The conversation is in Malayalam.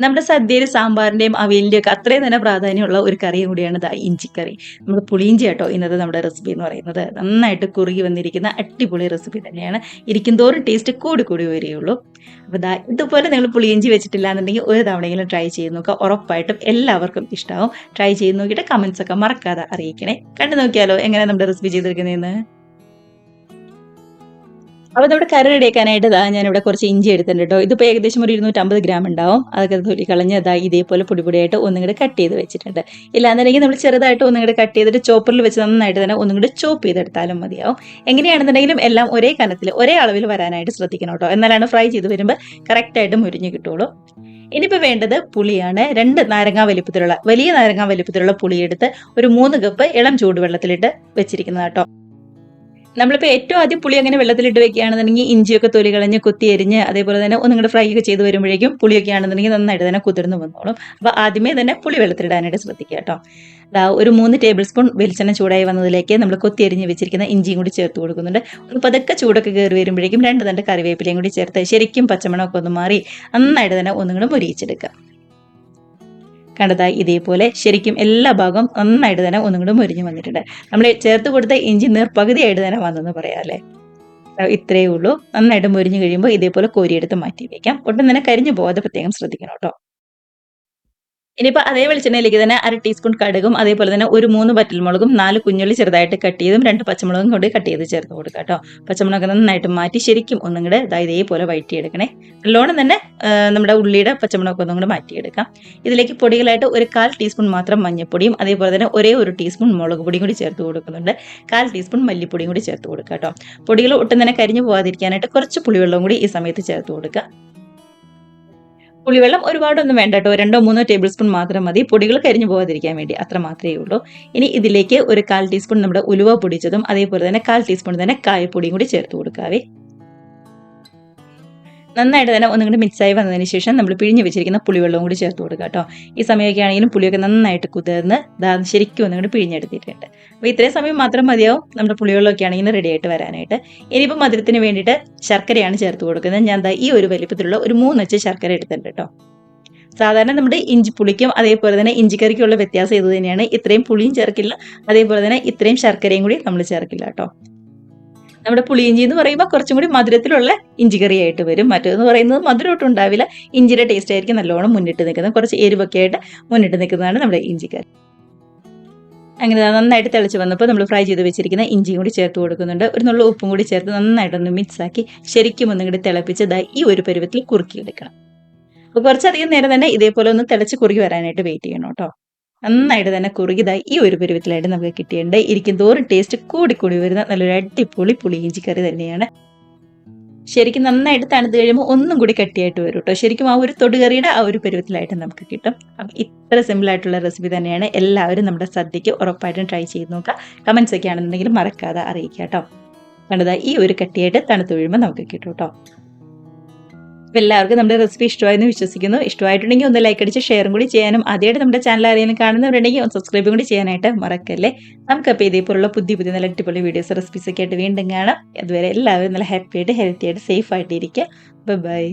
നമ്മുടെ സദ്യയിൽ സാമ്പാറിന്റെയും അവിയലിന്റെയും ഒക്കെ അത്രയും തന്നെ പ്രാധാന്യമുള്ള ഒരു കറിയും കൂടിയാണ് ദാ ഇഞ്ചിക്കറി. നമ്മൾ പുളിയിഞ്ചി കേട്ടോ ഇന്നത്തെ നമ്മുടെ റെസിപ്പി എന്ന് പറയുന്നത്. നന്നായിട്ട് കുറുകി വന്നിരിക്കുന്ന അടിപൊളി റെസിപ്പി തന്നെയാണ്. ഇരിക്കും തോറും ടേസ്റ്റ് കൂടി കൂടി വരികയുള്ളൂ. അപ്പോൾ ദാ ഇതുപോലെ നിങ്ങൾ പുളിയിഞ്ചി വെച്ചിട്ടില്ല എന്നുണ്ടെങ്കിൽ ഒരു തവണയെങ്കിലും ട്രൈ ചെയ്ത് നോക്കുക. ഉറപ്പായിട്ടും എല്ലാവർക്കും ഇഷ്ടമാവും ട്രൈ ചെയ്ത് നോക്കിയിട്ട് കമൻസ് ഒക്കെ മറക്കാതെ അറിയിക്കണേ. കണ്ടു നോക്കിയാലോ എങ്ങനെ നമ്മുടെ റെസിപ്പി ചെയ്തിരിക്കുന്നതെന്ന്? അപ്പോൾ നമ്മുടെ കറി റെഡിയാക്കാനായിട്ട് ഇതാ ഞാനിവിടെ കുറച്ച് ഇഞ്ചി എടുത്തിട്ടുണ്ട് കേട്ടോ ഇതിപ്പോൾ ഏകദേശം ഒരു ഇരുന്നൂറ്റമ്പത് ഗ്രാം ഉണ്ടാവും. അതൊക്കെ തൊലി കളഞ്ഞ് ഇതാ ഇതേപോലെ പൊടിപൊടിയായിട്ട് ഒന്നും കൂടെ കട്ട് ചെയ്ത് വെച്ചിട്ടുണ്ട്. ഇല്ലാന്നുണ്ടെങ്കിൽ നമ്മൾ ചെറുതായിട്ട് ഒന്നും കൂടെ കട്ട് ചെയ്തിട്ട് ചോപ്പറിൽ വെച്ച് നന്നായിട്ട് തന്നെ ഒന്നും കൂടെ ചോപ്പ് ചെയ്തെടുത്താലും മതിയാവും. എങ്ങനെയാണെന്നുണ്ടെങ്കിലും എല്ലാം ഒരേ കനത്തിൽ ഒരേ അളവിൽ വരാനായിട്ട് ശ്രദ്ധിക്കണം കേട്ടോ എന്നാലാണ് ഫ്രൈ ചെയ്ത് വരുമ്പോൾ കറക്റ്റായിട്ട് മുരിഞ്ഞ് കിട്ടുള്ളൂ. ഇനിയിപ്പോൾ വേണ്ടത് പുളിയാണ്. രണ്ട് നാരങ്ങാ വലിപ്പത്തിലുള്ള വലിയ നാരങ്ങാ വലിപ്പത്തിലുള്ള പുളിയെടുത്ത് ഒരു മൂന്ന് കപ്പ് ഇളം ചൂടുവെള്ളത്തിലിട്ട് വെച്ചിരിക്കുന്നത് കേട്ടോ നമ്മളിപ്പോൾ ഏറ്റവും ആദ്യം പുളി അങ്ങനെ വെള്ളത്തിലിട്ട് വെക്കുകയാണെന്നുണ്ടെങ്കിൽ ഇഞ്ചിയൊക്കെ തൊലി കളഞ്ഞ് കുത്തി എരിഞ്ഞ് അതേപോലെ തന്നെ ഒന്നും കൂടെ ഫ്രൈ ഒക്കെ ചെയ്ത് വരുമ്പോഴേക്കും പുളിയൊക്കെ ആണെന്നുണ്ടെങ്കിൽ നന്നായിട്ട് തന്നെ കുതിർന്ന് വന്നോളും. അപ്പോൾ ആദ്യമേ തന്നെ പുളി വെള്ളത്തിലിടാനായിട്ട് ശ്രദ്ധിക്കുക കേട്ടോ. ദാ ഒരു മൂന്ന് ടേബിൾ സ്പൂൺ വെളിച്ചെണ്ണ ചൂടായി വന്നതിലേക്ക് നമ്മൾ കൊത്തി എരിഞ്ഞ് വെച്ചിരിക്കുന്ന ഇഞ്ചിയും കൂടി ചേർത്ത് കൊടുക്കുന്നുണ്ട്. ഒന്ന് പതുക്കെ ചൂടൊക്കെ കയറി വരുമ്പോഴേക്കും രണ്ട് തണ്ട് കറിവേപ്പിലയും കൂടി ചേർത്ത് ശരിക്കും പച്ചമണമൊക്കെ ഒന്ന് മാറി നന്നായിട്ട് തന്നെ ഒന്നും കൂടെ മുരിയിച്ചെടുക്കുക. കണ്ടതായി ഇതേപോലെ. ശരിക്കും എല്ലാ ഭാഗവും നന്നായിട്ട് തന്നെ ഒന്നും കൂടെ മുരിഞ്ഞു വന്നിട്ടുണ്ട്. നമ്മൾ ചേർത്ത് കൊടുത്ത ഇഞ്ചി നീർ പകുതിയായിട്ട് തന്നെ വന്നെന്ന് പറയാം അല്ലേ? ഇത്രയേ ഉള്ളൂ. നന്നായിട്ട് മുരിഞ്ഞു കഴിയുമ്പോൾ ഇതേപോലെ കോരിയെടുത്ത് മാറ്റി വയ്ക്കാം ഒട്ടും തന്നെ കരിഞ്ഞു പോകാതെ പ്രത്യേകം ശ്രദ്ധിക്കണം കേട്ടോ. ഇനിയിപ്പോൾ അതേ വെളിച്ചെണ്ണയിലേക്ക് തന്നെ അര ടീസ്പൂൺ കടുകും അതേപോലെ തന്നെ ഒരു മൂന്ന് വറ്റൽമുളകും നാല് കുഞ്ഞുള്ളി ചെറുതായിട്ട് കട്ട് ചെയ്തും രണ്ട് പച്ചമുളകും കൊണ്ട് കട്ട് ചെയ്ത് ചേർത്ത് കൊടുക്കുക കേട്ടോ. പച്ചമുളക് നന്നായിട്ട് മാറ്റി ശരിക്കും ഒന്നും കൂടെ ഇതാ ഇതേപോലെ വഴറ്റിയെടുക്കണേ. നല്ലോണം തന്നെ നമ്മുടെ ഉള്ളിയുടെ പച്ചമുളക് ഒന്നും കൂടെ മാറ്റിയെടുക്കാം. ഇതിലേക്ക് പൊടികളായിട്ട് ഒരു കാൽ ടീസ്പൂൺ മാത്രം മഞ്ഞൾപ്പൊടിയും അതേപോലെ തന്നെ ഒരേ ഒരു ടീസ്പൂൺ മുളക് പൊടിയും കൂടി ചേർത്ത് കൊടുക്കുന്നുണ്ട്. കാൽ ടീസ്പൂൺ മല്ലിപ്പൊടിയും കൂടി ചേർത്ത് കൊടുക്കുക കേട്ടോ. പൊടികൾ ഒട്ടും തന്നെ കരിഞ്ഞു പോകാതിരിക്കാനായിട്ട് കുറച്ച് പുളിവെള്ളവും കൂടി ഈ സമയത്ത് ചേർത്ത് കൊടുക്കുക. പുളിവെള്ളം ഒരുപാടൊന്നും വേണ്ട കേട്ടോ. രണ്ടോ മൂന്നോ ടേബിൾ സ്പൂൺ മാത്രം മതി. പൊടികൾ കരിഞ്ഞു പോകാതിരിക്കാൻ വേണ്ടി അത്ര മാത്രമേ ഉള്ളൂ. ഇനി ഇതിലേക്ക് ഒരു കാൽ ടീസ്പൂൺ നമ്മുടെ ഉലുവ പൊടിച്ചതും അതേപോലെ തന്നെ കാൽ ടീസ്പൂൺ തന്നെ കായപ്പൊടിയും കൂടി ചേർത്ത് കൊടുക്കാവേ. നന്നായിട്ട് തന്നെ ഒന്നും കൂടി മിക്സായി വന്നതിന് ശേഷം നമ്മൾ പിഴിഞ്ഞ് വെച്ചിരിക്കുന്ന പുളിവെള്ളവും കൂടി ചേർത്ത് കൊടുക്കുക കേട്ടോ. ഈ സമയമൊക്കെ ആണെങ്കിലും പുളിയൊക്കെ നന്നായിട്ട് കുതിർന്ന് ദാ ശരിക്കും ഒന്നും കൂടി പിഴിഞ്ഞെടുത്തിട്ടുണ്ട്. അപ്പോൾ ഇത്രയും സമയം മാത്രം മതിയാവും നമ്മുടെ പുളിവെള്ളമൊക്കെ ആണെങ്കിൽ റെഡി ആയിട്ട് വരാനായിട്ട്. ഇനിയിപ്പോൾ മധുരത്തിന് വേണ്ടിയിട്ട് ശർക്കരയാണ് ചേർത്ത് കൊടുക്കുന്നത്. ഞാൻ ദാ ഈ ഒരു വലിപ്പത്തിലുള്ള ഒരു മൂന്നച്ച് ശർക്കര എടുത്തിട്ടുണ്ട് കേട്ടോ. സാധാരണ നമ്മുടെ ഇഞ്ചി പുളിക്കും അതേപോലെ തന്നെ ഇഞ്ചിക്കറിക്കുള്ള വ്യത്യാസം ഇത് തന്നെയാണ്. ഇത്രയും പുളിയും ചേർക്കില്ല. അതേപോലെ തന്നെ ഇത്രയും ശർക്കരയും കൂടി നമ്മൾ ചേർക്കില്ല കേട്ടോ. നമ്മുടെ പുളിയിഞ്ചി എന്ന് പറയുമ്പോൾ കുറച്ചും കൂടി മധുരത്തിലുള്ള ഇഞ്ചിക്കറിയായിട്ട് വരും. മറ്റേന്ന് പറയുന്നത് മധുരമൊട്ടും ഉണ്ടാവില്ല. ഇഞ്ചിയുടെ ടേസ്റ്റ് ആയിരിക്കും നല്ലോണം മുന്നിട്ട് നിൽക്കുന്നത്. കുറച്ച് എരിവൊക്കെ ആയിട്ട് മുന്നിട്ട് നിൽക്കുന്നതാണ് നമ്മുടെ ഇഞ്ചിക്കറി. അങ്ങനെ നന്നായിട്ട് തിളച്ച് വന്നപ്പോൾ നമ്മൾ ഫ്രൈ ചെയ്ത് വെച്ചിരിക്കുന്ന ഇഞ്ചിയും കൂടി ചേർത്ത് കൊടുക്കുന്നുണ്ട്. ഒരു നുള്ള ഉപ്പും കൂടി ചേർത്ത് നന്നായിട്ടൊന്ന് മിക്സാക്കി ശരിക്കും ഒന്നും കൂടി തിളപ്പിച്ച് ദാ ഈ ഒരു പരുവത്തിൽ കുറുക്കിയെടുക്കണം. അപ്പോൾ കുറച്ചധികം നേരം തന്നെ ഇതേപോലെ ഒന്ന് തിളച്ച് കുറുകി വരാനായിട്ട് വെയിറ്റ് ചെയ്യണം കേട്ടോ. നന്നായിട്ട് തന്നെ കുറുകിതായി ഈ ഒരു പരുവത്തിലായിട്ട് നമുക്ക് കിട്ടിയിട്ടുണ്ട്. ഇരിക്കും തോറും ടേസ്റ്റ് കൂടി കൂടി വരുന്ന നല്ലൊരു അടിപൊളി പുളി ഇഞ്ചി കറി തന്നെയാണ്. ശരിക്കും നന്നായിട്ട് തണുത്ത് കഴിയുമ്പോൾ ഒന്നും കൂടി കട്ടിയായിട്ട് വരും കേട്ടോ ശരിക്കും ആ ഒരു തൊടുകറിയുടെ ആ ഒരു പരുവത്തിലായിട്ട് നമുക്ക് കിട്ടും. അപ്പം ഇത്ര സിമ്പിൾ ആയിട്ടുള്ള റെസിപ്പി തന്നെയാണ് എല്ലാവരും നമ്മുടെ സദ്യക്ക് ഉറപ്പായിട്ടും ട്രൈ ചെയ്ത് നോക്കുക. കമൻസ് ഒക്കെ ആണെന്നുണ്ടെങ്കിൽ മറക്കാതെ അറിയിക്കുക കേട്ടോ കണ്ടതാ ഈ ഒരു കട്ടിയായിട്ട് തണുത്ത് വീഴുമ്പോൾ നമുക്ക് കിട്ടും കേട്ടോ അപ്പോൾ എല്ലാവർക്കും നമ്മുടെ റെസിപ്പി ഇഷ്ടമായെന്ന് വിശ്വസിക്കുന്നു. ഇഷ്ടമായിട്ടുണ്ടെങ്കിൽ ഒന്ന് ലൈക്ക് അടിച്ച് ഷെയറും കൂടി ചെയ്യാനും. ആദ്യമായിട്ട് നമ്മുടെ ചാനൽ ആരെങ്കിലും കാണുന്നവരുണ്ടെങ്കിൽ ഒന്ന് സബ്സ്ക്രൈബും കൂടി ചെയ്യാനായിട്ട് മറക്കല്ലേ. നമുക്കപ്പോൾ ഇതേപോലുള്ള പുതിയ പുതിയ നല്ല അടിപൊളി വീഡിയോസ് റെസിപ്പീസ് ഒക്കെ ആയിട്ട് വീണ്ടും കാണാം. അതുവരെ എല്ലാവരും നല്ല ഹാപ്പി ആയിട്ട് ഹെൽത്തി ആയിട്ട് സേഫ് ആയിട്ട് ഇരിക്കുക. ബൈ